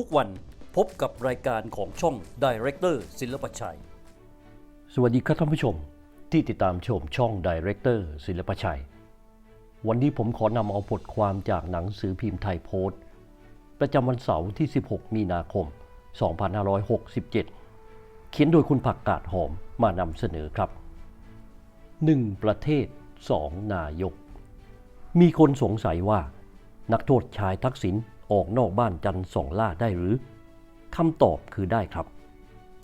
ทุกวันพบกับรายการของช่อง Director ศิลปชัย สวัสดีครับท่านผู้ชมที่ติดตามชมช่อง Director ศิลปชัย วันนี้ผมขอนำเอาบทความจากหนังสือพิมพ์ไทยโพสต์ ประจำวันเสาร์ที่ 16 มีนาคม 2567 เขียนโดยคุณผักกาดหอมมานำเสนอครับ 1 ประเทศ 2 นายก มีคนสงสัยว่า นักโทษชายทักษิณ ออกนอกบ้านจันทร์สองล่าได้หรือคำตอบคือได้ครับ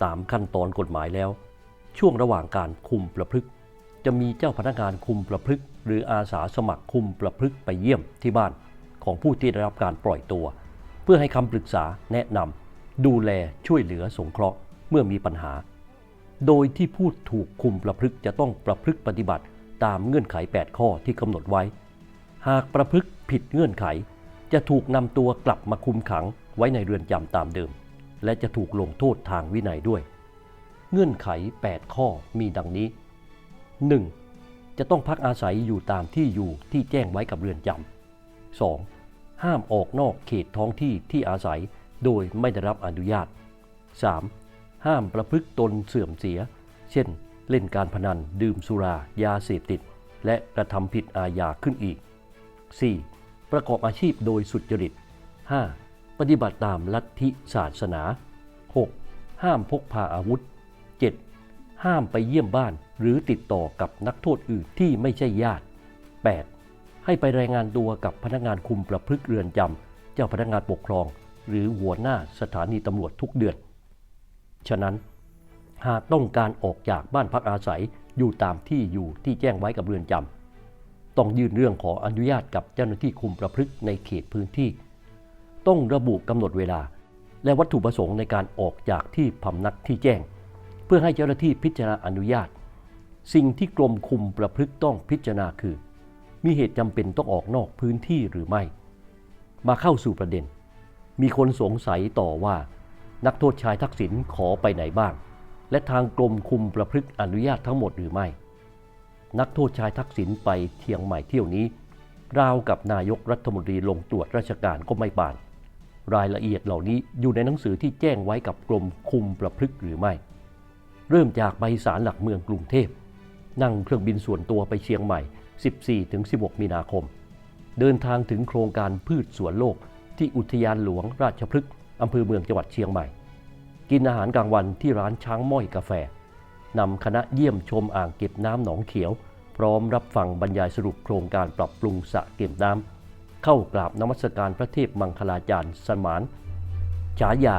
ตามขั้นตอนกฎหมายแล้ว ช่วงระหว่างการคุมประพฤกษ์จะมีเจ้าพนักงานคุมประพฤกษ์หรืออาสาสมัครคุมประพฤกษ์ไปเยี่ยมที่บ้านของผู้ที่ได้รับการปล่อยตัว เพื่อให้คำปรึกษาแนะนำดูแลช่วยเหลือสงเคราะห์เมื่อมีปัญหา โดยที่ผู้ถูกคุมประพฤกษ์จะต้องประพฤกษ์ปฏิบัติตามเงื่อนไข 8 ข้อที่กำหนดไว้ หากประพฤกษ์ผิดเงื่อนไข จะถูกนำตัวกลับมาคุมขังไว้ในเรือนจำตามเดิม และจะถูกลงโทษทางวินัยด้วย เงื่อนไข 8 ข้อมีดังนี้ 1. จะต้องพักอาศัยอยู่ตามที่อยู่ที่แจ้งไว้กับเรือนจำ 2. ห้ามออกนอกเขตท้องที่ที่อาศัยโดยไม่ได้รับอนุญาต 3. ห้ามประพฤติตนเสื่อมเสีย เช่น เล่นการพนันดื่มสุรายาเสพติด และกระทำผิดอาญาขึ้นอีก 4. ประกอบอาชีพโดยสุจริต 5. ปฏิบัติตามลัทธิศาสนา 6. ห้ามพกพาอาวุธ 7. ห้ามไปเยี่ยมบ้านหรือติดต่อกับนักโทษอื่นที่ไม่ใช่ญาติ 8. ให้ไปรายงานตัวกับพนักงานคุมประพฤกษ์เรือนจำ เจ้าพนักงานปกครอง หรือหัวหน้าสถานีตำรวจทุกเดือน ฉะนั้น หากต้องการออกจากบ้านพักอาศัยอยู่ตามที่อยู่ที่แจ้งไว้กับเรือนจำ ต้องยื่นเรื่องขออนุญาตกับเจ้าหน้าที่คุมประพฤกษ์ในเขตพื้นที่ ต้องระบุกำหนดเวลา และวัตถุประสงค์ในการออกจากที่พำนักที่แจ้ง เพื่อให้เจ้าหน้าที่พิจารณาอนุญาต สิ่งที่กรมคุมประพฤกษ์ต้องพิจารณาคือ มีเหตุจำเป็นต้องออกนอกพื้นที่หรือไม่ มาเข้าสู่ประเด็น มีคนสงสัยต่อว่า นักโทษชายทักษิณขอไปไหนบ้าง และทางกรมคุมประพฤกษ์อนุญาตทั้งหมดหรือไม่ นักโทษชายทักษิณไปเชียงใหม่เที่ยวนี้ ราวกับนายกรัฐมนตรีลงตรวจราชการก็ไม่บาน รายละเอียดเหล่านี้อยู่ในหนังสือที่แจ้งไว้กับกรมคุมประพฤกษ์หรือไม่ เริ่มจากไปศาลหลักเมืองกรุงเทพ นั่งเครื่องบินส่วนตัวไปเชียงใหม่ 14-16 มีนาคม เดินทางถึงโครงการพืชสวนโลกที่อุทยานหลวงราชพฤกษ์อำเภอเมืองจังหวัดเชียงใหม่ กินอาหารกลางวันที่ร้านช้างม้อยกาแฟ นำคณะเยี่ยมชมอ่างเก็บน้ำหนองเขียว พร้อมรับฟังบรรยายสรุปโครงการปรับปรุงสระเก็บน้ำเข้ากราบนมัสการพระเทพมังคลาจารย์สมานฉายา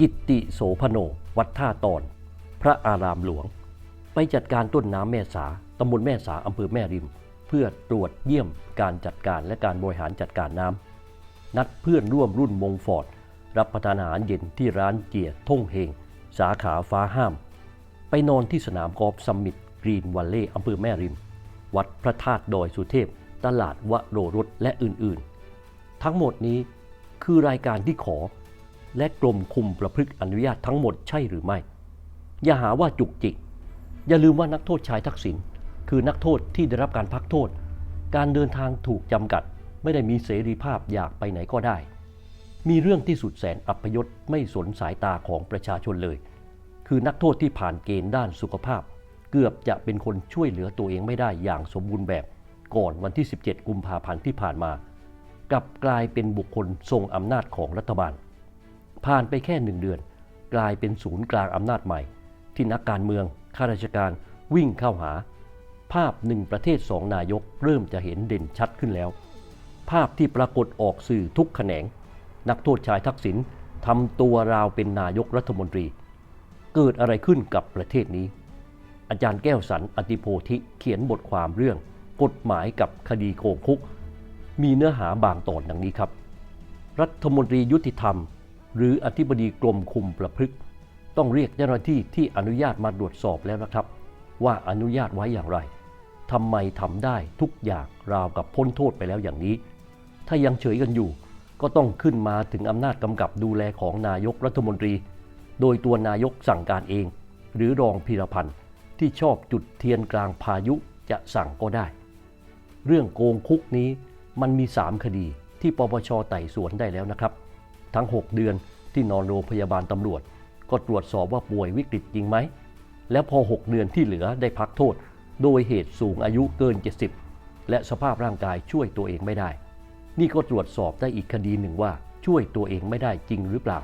กิตติโสพโน วัดท่าตอน พระอารามหลวง ไปจัดการต้นน้ำแม่สาตำบลแม่สาอำเภอแม่ริม เพื่อตรวจเยี่ยมการจัดการและการบริหารจัดการน้ำนัดเพื่อนร่วมรุ่นมงฟอร์ดรับประทานอาหารเย็นที่ร้านเจียท่งเฮงสาขาฟ้าห้าม ไปนอนที่สนามกอล์ฟซัมมิตกรีนวัลเล่อำเภอแม่ริม วัดพระธาตุดอยสุเทพ ตลาดวโรรสและอื่นๆ ทั้งหมดนี้คือรายการที่ขอ และกรมคุมประพฤกษ์อนุญาตทั้งหมดใช่หรือไม่ อย่าหาว่าจุกจิก อย่าลืมว่านักโทษชายทักษิณคือนักโทษที่ได้รับการพักโทษ การเดินทางถูกจำกัด ไม่ได้มีเสรีภาพอยากไปไหนก็ได้ มีเรื่องที่สุดแสนอัปยศไม่สนสายตาของประชาชนเลย คือนักโทษที่ผ่านเกณฑ์ด้านสุขภาพ เกือบจะเป็นคนช่วยเหลือตัวเองไม่ได้อย่างสมบูรณ์แบบ ก่อนวันที่ 17 กุมภาพันธ์ที่ผ่านมา กลับกลายเป็นบุคคลทรงอำนาจของรัฐบาล ผ่านไปแค่หนึ่งเดือน กลายเป็นศูนย์กลางอำนาจใหม่ ที่นักการเมืองข้าราชการวิ่งเข้าหา ภาพหนึ่งประเทศสองนายกเริ่มจะเห็นเด่นชัดขึ้นแล้ว ภาพที่ปรากฏออกสื่อทุกแขนง นักโทษชายทักษิณทำตัวราวเป็นนายกรัฐมนตรี เกิดอะไรขึ้นกับประเทศนี้ อาจารย์แก้วสันอติโพธิเขียนบทความเรื่อง กฎหมายกับคดีโกงคุก มีเนื้อหาบางตอนดังนี้ครับ รัฐมนตรียุติธรรม หรืออธิบดีกรมคุมประพฤกษ์ต้องเรียกเจ้าหน้าที่ที่อนุญาตมาตรวจสอบแล้วนะครับ ว่าอนุญาตไว้อย่างไรทำไมทำได้ทุกอย่างราวกับพ้นโทษไปแล้วอย่างนี้ ถ้ายังเฉยกันอยู่ ก็ต้องขึ้นมาถึงอำนาจกำกับดูแลของนายกรัฐมนตรี โดยตัวนายกสั่งการเอง หรือรองพีรพันธ์ที่ชอบจุดเทียนกลางพายุจะสั่งก็ได้ เรื่องโกงคุกนี้มันมี 3 คดีที่ปปชไต่สวนได้แล้วนะครับ ทั้ง 6 เดือนที่นอนโรงพยาบาลตำรวจ ก็ตรวจสอบว่าป่วยวิกฤตจริงไหม แล้วพอ 6 เดือนที่เหลือได้พักโทษ โดยเหตุสูงอายุเกิน 70 และสภาพร่างกายช่วยตัวเองไม่ได้ นี่ก็ตรวจสอบได้อีกคดีหนึ่งว่าช่วยตัวเองไม่ได้จริงหรือเปล่า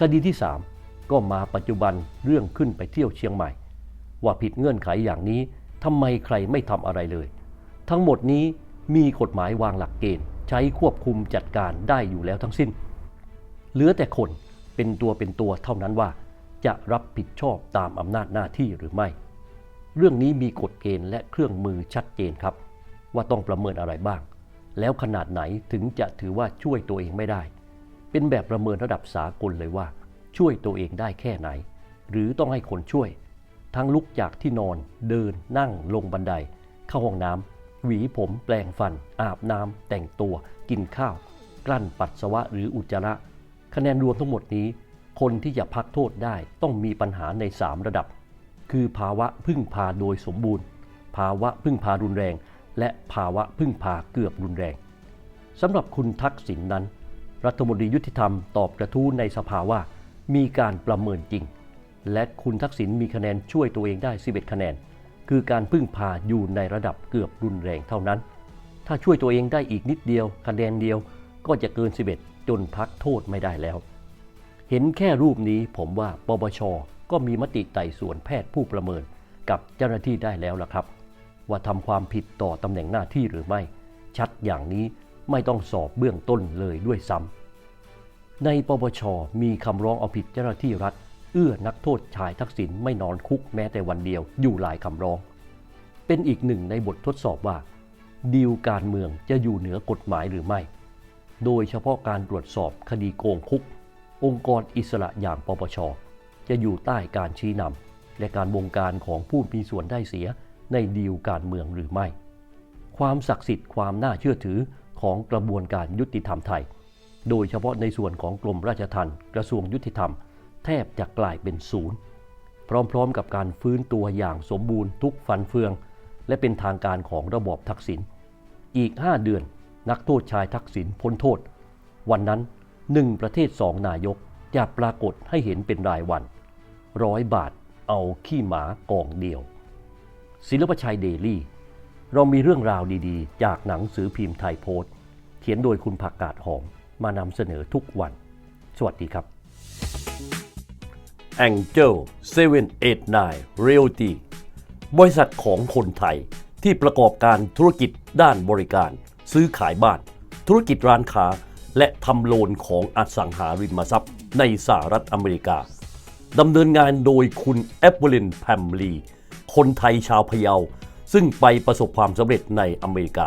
คดีที่ 3 ก็มาปัจจุบันเรื่องขึ้นไปเที่ยวเชียงใหม่ ว่าผิดเงื่อนไขอย่างนี้ทำไมใครไม่ทำอะไรเลย ทั้งหมดนี้มีกฎหมายวางหลักเกณฑ์ ใช้ควบคุมจัดการได้อยู่แล้วทั้งสิ้น เหลือแต่คนเป็นตัวเป็นตัวเท่านั้นว่า จะรับผิดชอบตามอำนาจหน้าที่หรือไม่ เรื่องนี้มีกฎเกณฑ์และเครื่องมือชัดเจนครับ ว่าต้องประเมินอะไรบ้าง แล้วขนาดไหนถึงจะถือว่าช่วยตัวเองไม่ได้ เป็นแบบประเมินระดับสากลเลยว่า ช่วยตัวเองได้แค่ไหน หรือต้องให้คนช่วย ทั้งลุกจากที่นอนเดินนั่งลงบันได เข้าห้องน้ำหวีผมแปลงฟัน อาบน้ำแต่งตัว กินข้าว กลั้นปัสสาวะหรืออุจจาระ คะแนนรวมทั้งหมดนี้ คนที่จะพักโทษได้ต้องมีปัญหาใน 3 ระดับ คือภาวะพึ่งพาโดยสมบูรณ์ ภาวะพึ่งพารุนแรง และภาวะพึ่งพาเกือบรุนแรงสำหรับคุณทักษิณนนั้น รัฐมนตรียุติธรรมตอบกระทู้ในสภาว่า มีการประเมินจริง และคุณทักษิณมีคะแนนช่วยตัวเองได้ 11 คะแนน คือการพึ่งพาอยู่ในระดับเกือบรุนแรงเท่านั้น ถ้าช่วยตัวเองได้อีกนิดเดียว คะแนนเดียวก็จะเกิน 11 จนพักโทษไม่ได้แล้ว เห็นแค่รูปนี้ผมว่าปปชก็มีมติไต่สวนแพทย์ผู้ประเมินกับเจ้าหน้าที่ได้แล้วล่ะครับ ว่าทำความผิดต่อตำแหน่งหน้าที่หรือไม่ ชัดอย่างนี้ไม่ต้องสอบเบื้องต้นเลยด้วยซ้ำ ในปปชมีคำร้องเอาผิดเจ้าหน้าที่รัฐ เอื้อนักโทษชายทักษิณไม่นอนคุกแม้แต่วันเดียวอยู่หลายคำร้อง เป็นอีกหนึ่งในบททดสอบว่า ดีลการเมืองจะอยู่เหนือกฎหมายหรือไม่ โดยเฉพาะการตรวจสอบคดีโกงคุก องค์กรอิสระอย่างปปช จะอยู่ใต้การชี้นำและการบงการของผู้มีส่วนได้เสียในดีลการเมืองหรือไม่ ความศักดิ์สิทธิ์ความน่าเชื่อถือของกระบวนการยุติธรรมไทย โดยเฉพาะในส่วนของกรมราชทัณฑ์กระทรวงยุติธรรม แทบจะกลายเป็นศูนย์พร้อมๆกับการฟื้นตัวอย่างสมบูรณ์ทุกฟันเฟือง และเป็นทางการของระบอบทักษิณอีก 5 เดือนนักโทษชายทักษิณพ้นโทษ วันนั้นหนึ่งประเทศสองนายกจะปรากฏให้เห็นเป็นรายวันร้อยบาทเอาขี้หมากองเดียว ศิลปชัยเดลี่ เรามีเรื่องราวดีๆ จากหนังสือพิมพ์ไทยโพสต์ เขียนโดยคุณผักกาดหอม มานำเสนอทุกวัน สวัสดีครับ Angel 789 Realty บริษัทของคนไทยที่ประกอบการธุรกิจด้านบริการ ซื้อขายบ้าน ธุรกิจร้านค้า และทำโลนของอสังหาริมทรัพย์ ในสหรัฐอเมริกาดำเนินงานโดยคุณแอปเปิลินแพมลีคนไทยชาวพะเยา ซึ่งไปประสบความสำเร็จในอเมริกา